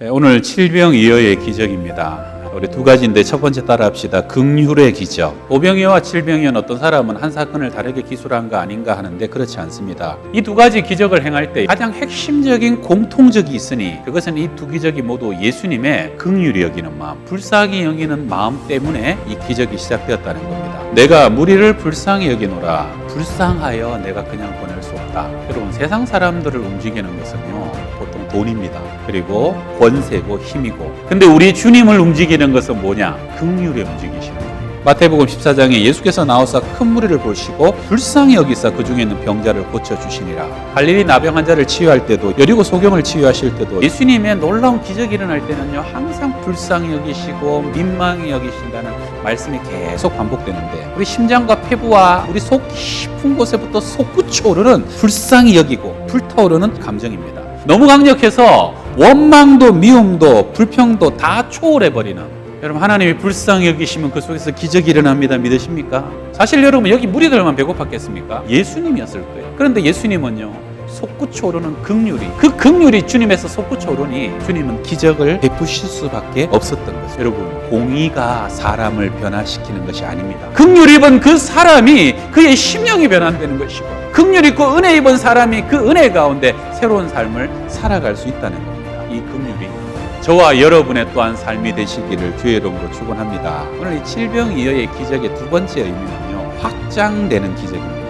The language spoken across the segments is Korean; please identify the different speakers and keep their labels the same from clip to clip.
Speaker 1: 네, 오늘 칠병이어의 기적입니다. 우리 두 가지인데 첫 번째 따라합시다. 긍휼의 기적. 오병이어와 칠병이어는 어떤 사람은 한 사건을 다르게 기술한 거 아닌가 하는데 그렇지 않습니다. 이 두 가지 기적을 행할 때 가장 핵심적인 공통적이 있으니 그것은 이 두 기적이 모두 예수님의 긍휼히 여기는 마음, 불쌍히 여기는 마음 때문에 이 기적이 시작되었다는 겁니다. 내가 무리를 불쌍히 여기노라. 불쌍하여 내가 그냥 보낼 수 없다. 여러분 세상 사람들을 움직이는 것은요 보통 돈입니다. 그리고 권세고 힘이고. 근데 우리 주님을 움직이는 것은 뭐냐? 긍휼에 움직이시는. 마태복음 14장에 예수께서 나오사 큰 무리를 보시고 불쌍히 여기사 그 중에 있는 병자를 고쳐 주시니라. 갈릴리 나병 환자를 치유할 때도 여리고 소경을 치유하실 때도 예수님의 놀라운 기적이 일어날 때는요 항상 불쌍히 여기시고 민망히 여기신다는 말씀이 계속 반복되는데 우리 심장과 폐부와 우리 속 깊은 곳에부터 솟구쳐 오르는 불쌍히 여기고 불타오르는 감정입니다. 너무 강력해서 원망도 미움도 불평도 다 초월해 버리는 여러분 하나님이 불쌍히 여기시면 그 속에서 기적이 일어납니다. 믿으십니까? 사실 여러분 여기 무리들만 배고팠겠습니까? 예수님이었을 거예요. 그런데 예수님은요. 솟구쳐 오르는 극률이 그 극률이 주님에서 솟구쳐 오르니 주님은 기적을 베푸실 수밖에 없었던 거죠. 여러분 공의가 사람을 변화시키는 것이 아닙니다. 극률 입은 그 사람이 그의 심령이 변화되는 것이고 극률 있고 은혜 입은 사람이 그 은혜 가운데 새로운 삶을 살아갈 수 있다는 겁니다. 이 극률이 저와 여러분의 또한 삶이 되시기를 주의 이름으로 축원합니다. 오늘 이 칠병이어의 기적의 두 번째 의미는요. 확장되는 기적입니다.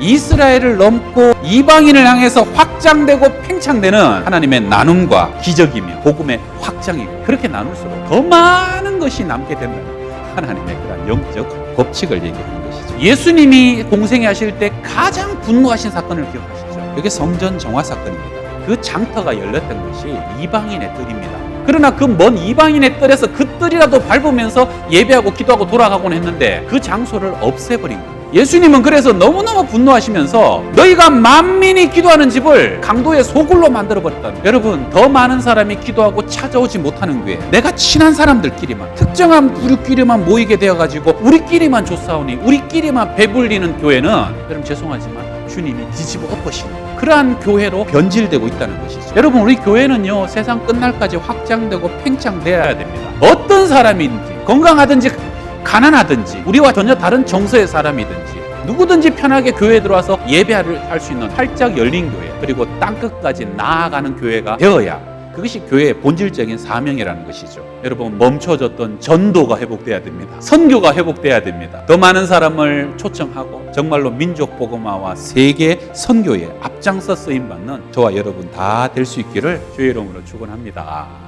Speaker 1: 이스라엘을 넘고 이방인을 향해서 확장되고 팽창되는 하나님의 나눔과 기적이며 복음의 확장이고 그렇게 나눌수록 더 많은 것이 남게 된다는 하나님의 그런 영적 법칙을 얘기하는 것이죠. 예수님이 공생에 하실 때 가장 분노하신 사건을 기억하시죠. 그게 성전 정화 사건입니다. 그 장터가 열렸던 것이 이방인의 뜰입니다. 그러나 그 먼 이방인의 뜰에서 그 뜰이라도 밟으면서 예배하고 기도하고 돌아가곤 했는데 그 장소를 없애버린 거예요. 예수님은 그래서 너무너무 분노하시면서 너희가 만민이 기도하는 집을 강도의 소굴로 만들어 버렸다. 여러분 더 많은 사람이 기도하고 찾아오지 못하는 교회, 내가 친한 사람들끼리만 특정한 부류끼리만 모이게 되어 가지고 우리끼리만 조사오니 우리끼리만 배불리는 교회는 여러분 죄송하지만 주님이 뒤집어 엎으시는 그러한 교회로 변질되고 있다는 것이죠. 여러분 우리 교회는요 세상 끝날까지 확장되고 팽창돼야 됩니다. 어떤 사람인지 건강하든지 가난하든지 우리와 전혀 다른 정서의 사람이든지 누구든지 편하게 교회에 들어와서 예배를 할 수 있는 활짝 열린 교회 그리고 땅끝까지 나아가는 교회가 되어야 그것이 교회의 본질적인 사명이라는 것이죠. 여러분 멈춰졌던 전도가 회복돼야 됩니다. 선교가 회복돼야 됩니다. 더 많은 사람을 초청하고 정말로 민족 복음화와 세계 선교에 앞장서 쓰임 받는 저와 여러분 다 될 수 있기를 주의 이름으로 축원합니다.